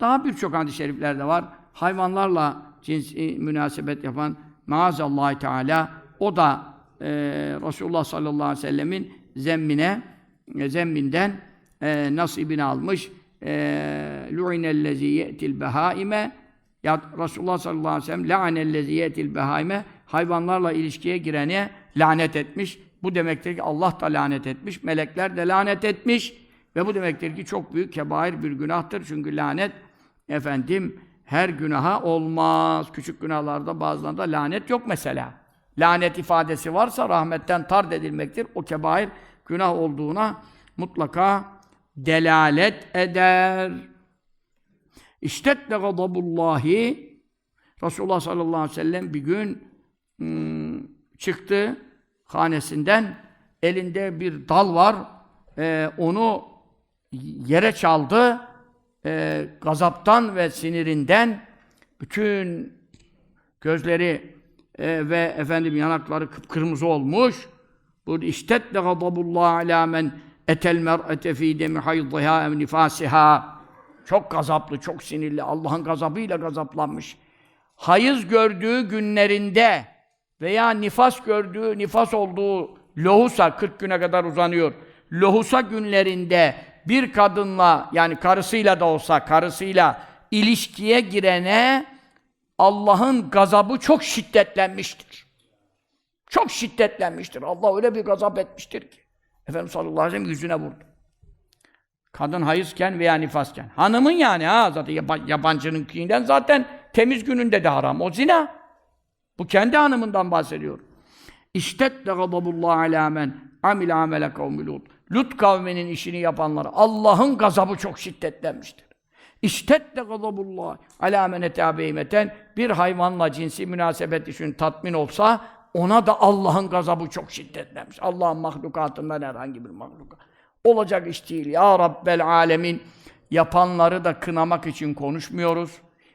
Daha birçok hadis-i şeriflerde var. Hayvanlarla cinsi münasebet yapan maazallah Teala o da e, Resulullah sallallahu aleyhi ve sellemin zemmine e, zemminden e, nasibini almış. E, Lu'inellezî ye'til behaime ya Resulullah sallallahu aleyhi ve sellem la'anellezî ye'til behaime hayvanlarla ilişkiye girene lanet etmiş. Bu demektir ki Allah da lanet etmiş, melekler de lanet etmiş ve bu demektir ki çok büyük kebair bir günahtır. Çünkü lanet efendim her günaha olmaz. Küçük günahlarda bazılarında lanet yok mesela. Lanet ifadesi varsa rahmetten tard edilmektir. O kebair günah olduğuna mutlaka delalet eder. İştetle gadabullahi Resulullah sallallahu aleyhi ve sellem bir gün hmm, çıktı hanesinden elinde bir dal var Ee, onu yere çaldı Ee, gazaptan ve sinirinden bütün gözleri e, ve efendim yanakları kıpkırmızı olmuş bu iştetle gadabullah ala men etel mer'ete fî demi haydihâ ev nifâsihâ çok gazaplı, çok sinirli, Allah'ın gazabıyla gazaplanmış. Hayız gördüğü günlerinde veya nifas gördüğü, nifas olduğu lohusa 40 güne kadar uzanıyor. Lohusa günlerinde bir kadınla yani karısıyla da olsa karısıyla ilişkiye girene Allah'ın gazabı çok şiddetlenmiştir. Çok şiddetlenmiştir. Allah öyle bir gazap etmiştir ki. Efendimiz sallallahu aleyhi ve sellem yüzüne vurdu. Kadın hayızken veya nifasken. Hanımın yani ha zaten yaba, yabancınınkinden zaten temiz gününde de haram. O zina. Bu kendi hanımından bahsediyor. İştette gadabullah alâ men amil amele kavmi Lut. Lut kavminin işini yapanlara Allah'ın gazabı çok şiddetlenmiştir. İştette gadabullah alâ men bir hayvanla cinsi münasebet için tatmin olsa ona da Allah'ın gazabı çok şiddetlenmiş. Allah'ın mahlukatından herhangi bir mahluka. Olacak iş değil. Ya Rabbel alemin yapanları da kınamak için konuşmuyoruz.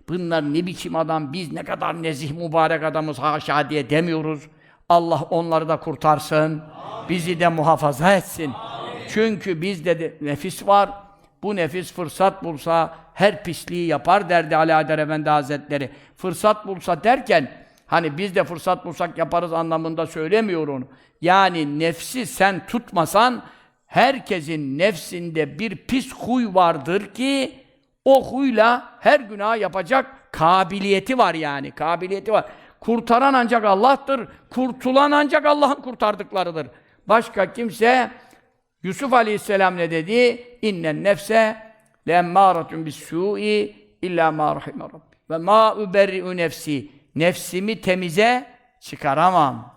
Bunlar ne biçim adam, biz ne kadar nezih mübarek adamız haşa diye demiyoruz. Allah onları da kurtarsın. Bizi de muhafaza etsin. Çünkü bizde de nefis var. Bu nefis fırsat bulsa her pisliği yapar derdi Ali Adar Efendi Hazretleri. Fırsat bulsa derken hani biz de fırsat bulsak yaparız anlamında söylemiyor onu. Yani nefsi sen tutmasan herkesin nefsinde bir pis huy vardır ki o huyla her günah yapacak kabiliyeti var yani. Kabiliyeti var. Kurtaran ancak Allah'tır. Kurtulan ancak Allah'ın kurtardıklarıdır. Başka kimse Yusuf Aleyhisselam ne dedi? İnnen nefse lemmâratun bis-sû'i illa mâ rahime rabbi. Ve mâ uberri'u nefsi. Nefsimi temize çıkaramam.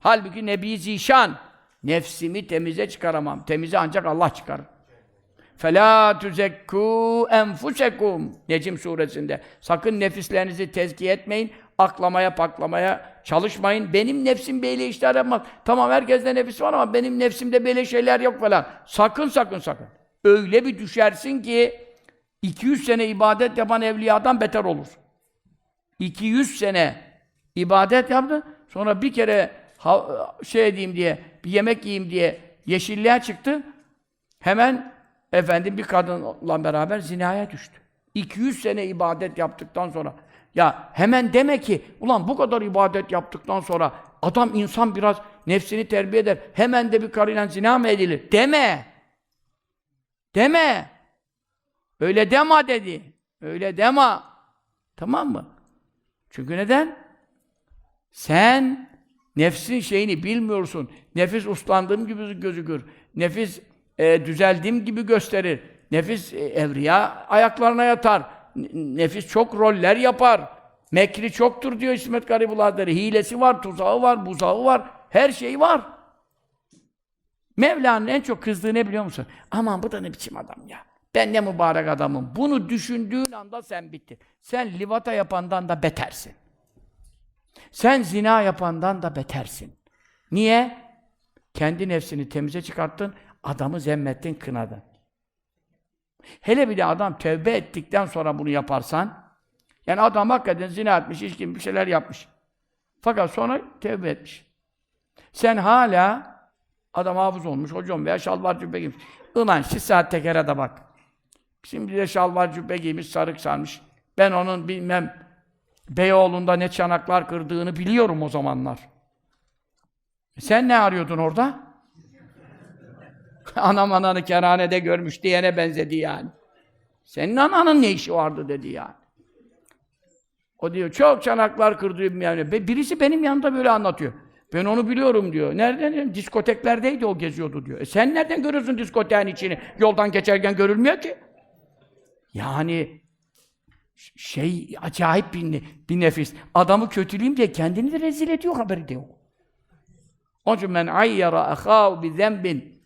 Halbuki Nebi Zişan nefsimi temize çıkaramam. Temize ancak Allah çıkarır. فَلَا تُزَكُّوا اَنْفُسَكُمْ Necim suresinde. Sakın nefislerinizi tezkiye etmeyin, aklamaya paklamaya çalışmayın. Benim nefsim böyle işler yapmaz. Tamam herkeste nefis var ama benim nefsimde böyle şeyler yok falan. Sakın sakın sakın. Öyle bir düşersin ki 200 sene ibadet yapan evliyadan beter olur. 200 sene ibadet yaptı. Sonra bir kere şey edeyim diye, bir yemek yiyeyim diye yeşilliğe çıktı. Hemen efendim bir kadınla beraber zinaya düştü. 200 sene ibadet yaptıktan sonra ya hemen deme ki ulan bu kadar ibadet yaptıktan sonra adam insan biraz nefsini terbiye eder. Hemen de bir karıyla zina mı edilir? Deme. Deme. Öyle deme dedi. Öyle deme. Tamam mı? Çünkü neden? Sen nefsin şeyini bilmiyorsun. Nefis uslandığım gibi gözükür. Nefis e, düzeldiğim gibi gösterir. Nefis e, evriya ayaklarına yatar. Nefis çok roller yapar. Mekri çoktur diyor İsmet Garibullah Hilesi var, tuzağı var, buzağı var. Her şey var. Mevla'nın en çok kızdığı ne biliyor musun? Aman bu da ne biçim adam ya. Ben ne mübarek adamım. Bunu düşündüğün anda sen bittin. Sen livata yapandan da betersin. Sen zina yapandan da betersin. Niye? Kendi nefsini temize çıkarttın, adamı zemmettin, kınadın. Hele bir de adam tevbe ettikten sonra bunu yaparsan, yani adam hakikaten zina etmiş, içkin bir şeyler yapmış. Fakat sonra tevbe etmiş. Sen hala adam hafız olmuş, hocam veya şalvar cübbe giymiş. Ulan şu saat tekere de bak. Şimdi de şalvar cübbe giymiş, sarık sarmış. Ben onun bilmem Beyoğlu'nda ne çanaklar kırdığını biliyorum o zamanlar. Sen ne arıyordun orada? Anam ananı kerhanede görmüş diyene benzedi yani. Senin ananın ne işi vardı dedi yani. O diyor çok çanaklar kırdım yani. Birisi benim yanımda böyle anlatıyor. Ben onu biliyorum diyor. Nereden? Diskoteklerdeydi o geziyordu diyor. E sen nereden görüyorsun diskoteğin içini? Yoldan geçerken görülmüyor ki. Yani şey acayip bir, bir nefis. Adamı kötüleyeyim diye kendini de rezil ediyor haberi de yok. Onun için men ayyara ahâhu bi zenbin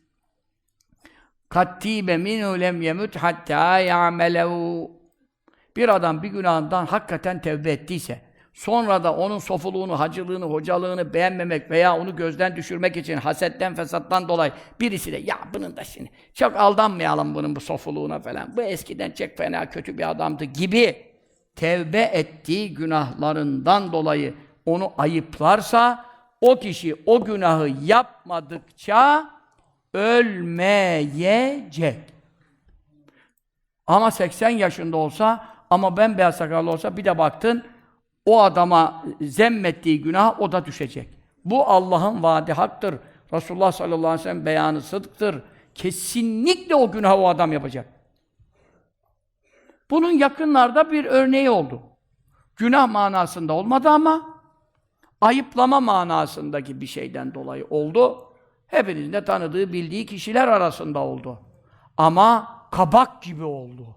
kattibe minhu lem yemut hatta ya'melehu bir adam bir günahından hakikaten tevbe ettiyse, sonra da onun sofuluğunu, hacılığını, hocalığını beğenmemek veya onu gözden düşürmek için hasetten, fesattan dolayı birisi de ya bunun da şimdi çok aldanmayalım bunun bu sofuluğuna falan. Bu eskiden çok fena kötü bir adamdı gibi tevbe ettiği günahlarından dolayı onu ayıplarsa o kişi o günahı yapmadıkça ölmeyecek. Ama 80 yaşında olsa, ama bembeyaz sakallı olsa bir de baktın, o adama zemmettiği günah o da düşecek. Bu Allah'ın vaadi haktır. Resulullah sallallahu aleyhi ve sellem beyanı sıdktır. Kesinlikle o günahı o adam yapacak. Bunun yakınlarda bir örneği oldu. Günah manasında olmadı ama ayıplama manasındaki bir şeyden dolayı oldu. Hepinizin de tanıdığı, bildiği kişiler arasında oldu. Ama kabak gibi oldu.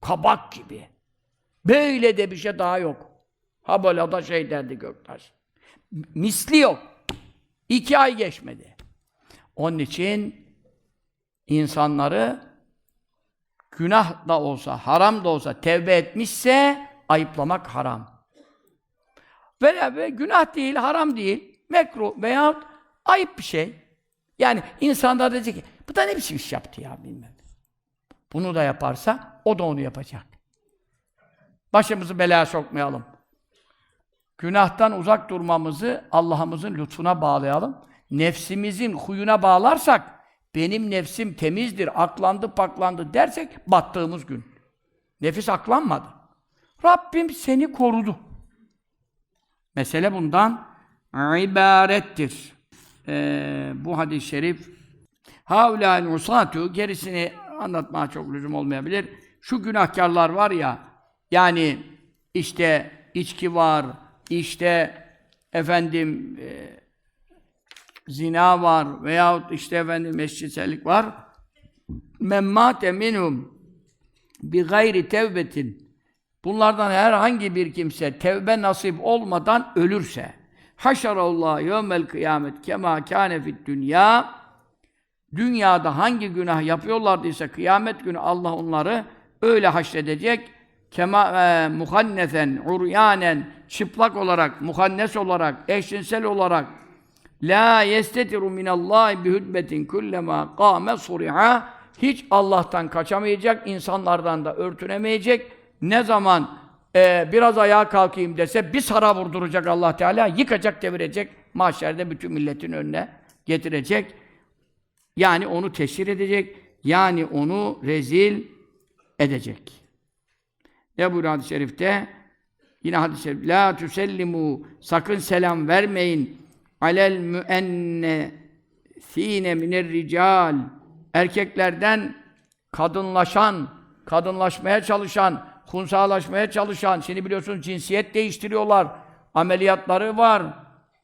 Kabak gibi. Böyle de bir şey daha yok. Ha böyle da şey derdi Göktaş. Misli yok. İki ay geçmedi. Onun için insanları günah da olsa, haram da olsa tevbe etmişse ayıplamak haram. Veya ve günah değil, haram değil, mekruh veyahut ayıp bir şey. Yani insanlar diyecek ki, bu da ne biçim iş yaptı ya bilmem. Bunu da yaparsa, o da onu yapacak. Başımızı belaya sokmayalım. Günahtan uzak durmamızı Allah'ımızın lütfuna bağlayalım. Nefsimizin huyuna bağlarsak, benim nefsim temizdir, aklandı paklandı dersek, battığımız gün. Nefis aklanmadı. Rabbim seni korudu. Mesele bundan ibarettir. Ee, bu hadis-i şerif Havlâl usâtu gerisini anlatmaya çok lüzum olmayabilir. Şu günahkarlar var ya, yani işte içki var, işte efendim e, zina var veyahut işte efendim eşcinsellik var. Memmâte minhum bi gayri tevbetin Bunlardan herhangi bir kimse tevbe nasip olmadan ölürse haşarallahu yevmel kıyamet kema kâne fid dünya. Dünyada hangi günah yapıyorlardıysa kıyamet günü Allah onları öyle haşredecek. Kema e, muhannesen uryanen çıplak olarak muhannes olarak eşcinsel olarak. La yestetiru minallahi bihudbetin kullema qame suriha. Hiç Allah'tan kaçamayacak, insanlardan da örtünemeyecek. Ne zaman e, biraz ayağa kalkayım dese bir sara vurduracak Allah Teala, yıkacak, devirecek, mahşerde bütün milletin önüne getirecek. Yani onu teşhir edecek, yani onu rezil edecek. Ne buyuruyor hadis-i şerifte? Yine hadis-i şerif. La tusellimu sakın selam vermeyin. Alel müennesine miner rical. Erkeklerden kadınlaşan, kadınlaşmaya çalışan, hunsalaşmaya çalışan, şimdi biliyorsunuz cinsiyet değiştiriyorlar. Ameliyatları var.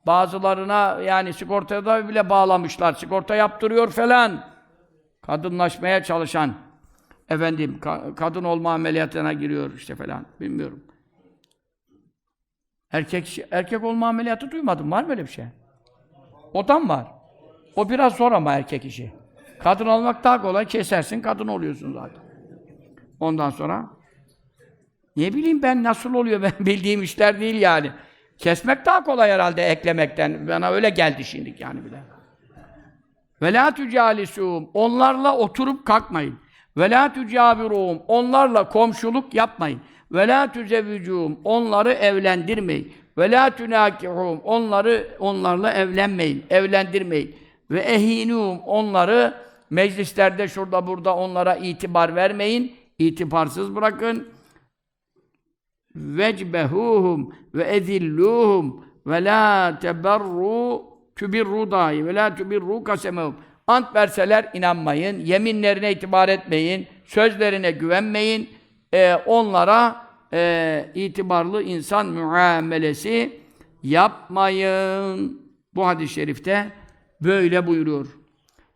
Bazılarına yani sigortada bile bağlamışlar. Sigorta yaptırıyor falan. Kadınlaşmaya çalışan efendim ka- kadın olma ameliyatına giriyor işte falan bilmiyorum. Erkek erkek olma ameliyatı duymadım. Var mı öyle bir şey? O da mı var? O biraz zor ama erkek işi. Kadın olmak daha kolay. Kesersin kadın oluyorsun zaten. Ondan sonra ne bileyim ben nasıl oluyor ben bildiğim işler değil yani. Kesmek daha kolay herhalde eklemekten. Bana öyle geldi şimdi yani bile. Ve la tücalisûm. Onlarla oturup kalkmayın. Ve la tücavirum. Onlarla komşuluk yapmayın. Ve la tüzevvicûm. Onları evlendirmeyin. Ve la tünâkihûm. Onları onlarla evlenmeyin, evlendirmeyin. Ve ehinûm. Onları Meclislerde şurada burada onlara itibar vermeyin. İtibarsız bırakın. Vecbehuhum ve ezilluhum ve la teberru tübirru dahi ve la tübirru kasemehum. Ant verseler inanmayın, yeminlerine itibar etmeyin, sözlerine güvenmeyin. Ee, onlara e, itibarlı insan muamelesi yapmayın. Bu hadis-i şerifte böyle buyuruyor.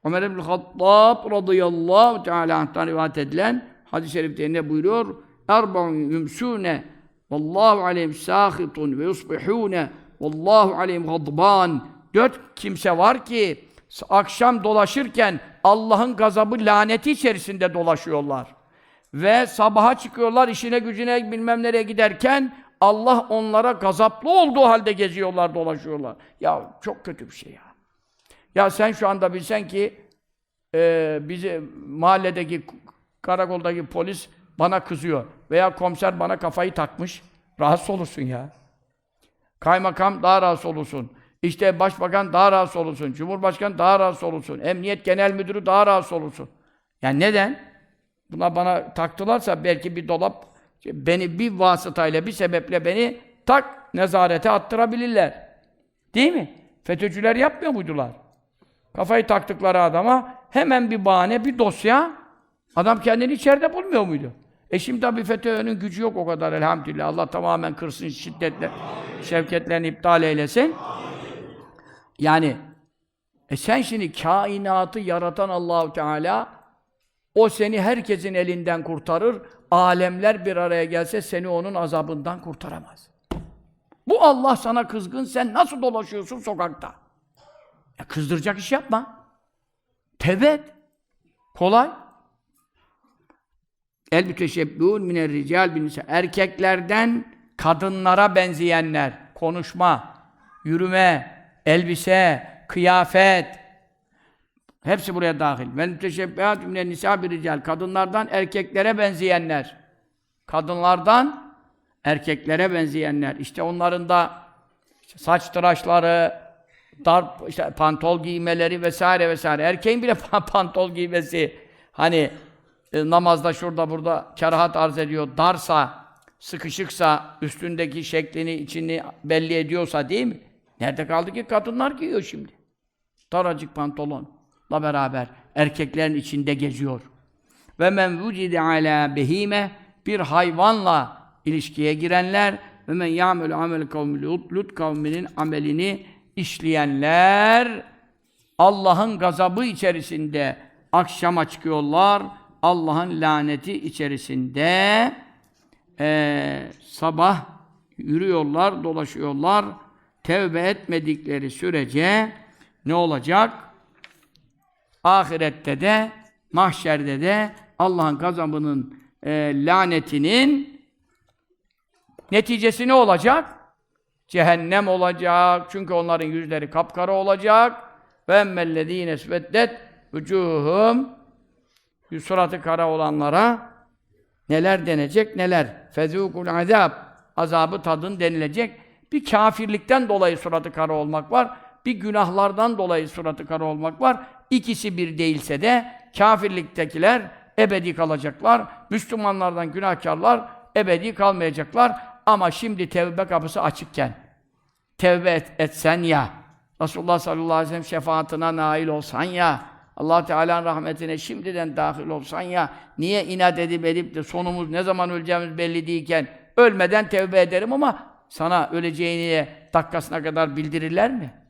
Ömer ibn Hattab radıyallahu teala rivayet edilen hadis-i şerifte ne buyuruyor? Erba'un yumsune vallahu aleyhim sâhitun ve yusbihûne vallahu aleyhim gadban. Dört kimse var ki akşam dolaşırken Allah'ın gazabı laneti içerisinde dolaşıyorlar. Ve sabaha çıkıyorlar işine gücüne bilmem nereye giderken Allah onlara gazaplı olduğu halde geziyorlar, dolaşıyorlar. Ya çok kötü bir şey ya. Ya sen şu anda bilsen ki e, bizi mahalledeki karakoldaki polis bana kızıyor veya komiser bana kafayı takmış. Rahatsız olursun ya. Kaymakam daha rahatsız olursun. İşte başbakan daha rahatsız olursun. Cumhurbaşkanı daha rahatsız olursun. Emniyet genel müdürü daha rahatsız olursun. Yani neden? Buna bana taktılarsa belki bir dolap beni bir vasıtayla, bir sebeple beni tak nezarete attırabilirler. Değil mi? FETÖ'cüler yapmıyor muydular? Kafayı taktıkları adama hemen bir bahane, bir dosya adam kendini içeride bulmuyor muydu? E şimdi tabii FETÖ'nün gücü yok o kadar elhamdülillah. Allah tamamen kırsın şiddetle, şevketlerini iptal eylesin. Yani e sen şimdi kainatı yaratan Allahu Teala o seni herkesin elinden kurtarır. Alemler bir araya gelse seni onun azabından kurtaramaz. Bu Allah sana kızgın, sen nasıl dolaşıyorsun sokakta? Ya kızdıracak iş yapma. Tevbe et. Kolay. El müteşebbûn miner rical bin. Erkeklerden kadınlara benzeyenler. Konuşma, yürüme, elbise, kıyafet. Hepsi buraya dahil. Vel müteşebbîhât minen nisa bir rical. Kadınlardan erkeklere benzeyenler. Kadınlardan erkeklere benzeyenler. İşte onların da işte saç tıraşları, dar işte pantol giymeleri vesaire vesaire. Erkeğin bile pantol giymesi hani e, namazda şurada burada kerahat arz ediyor. Darsa, sıkışıksa, üstündeki şeklini, içini belli ediyorsa değil mi? Nerede kaldı ki kadınlar giyiyor şimdi. Daracık pantolonla beraber erkeklerin içinde geziyor. Ve men vucide ala behime bir hayvanla ilişkiye girenler ve men ya'melu amel kavmi Lut kavminin amelini işleyenler Allah'ın gazabı içerisinde akşama çıkıyorlar. Allah'ın laneti içerisinde eee, sabah yürüyorlar, dolaşıyorlar. Tevbe etmedikleri sürece ne olacak? Ahirette de, mahşerde de Allah'ın gazabının, e, lanetinin neticesi ne olacak? Cehennem olacak. Çünkü onların yüzleri kapkara olacak. Ve emmellezîne sveddet vücuhum suratı kara olanlara neler denecek neler? Fezûkul azab azabı tadın denilecek. Bir kafirlikten dolayı suratı kara olmak var. Bir günahlardan dolayı suratı kara olmak var. İkisi bir değilse de kafirliktekiler ebedi kalacaklar. Müslümanlardan günahkarlar ebedi kalmayacaklar. Ama şimdi tevbe kapısı açıkken tevbe et, etsen ya Resulullah sallallahu aleyhi ve sellem şefaatine nail olsan ya allah Teala'nın rahmetine şimdiden dahil olsan ya niye inat edip edip de sonumuz ne zaman öleceğimiz belli değilken ölmeden tevbe ederim ama sana öleceğini dakikasına kadar bildirirler mi?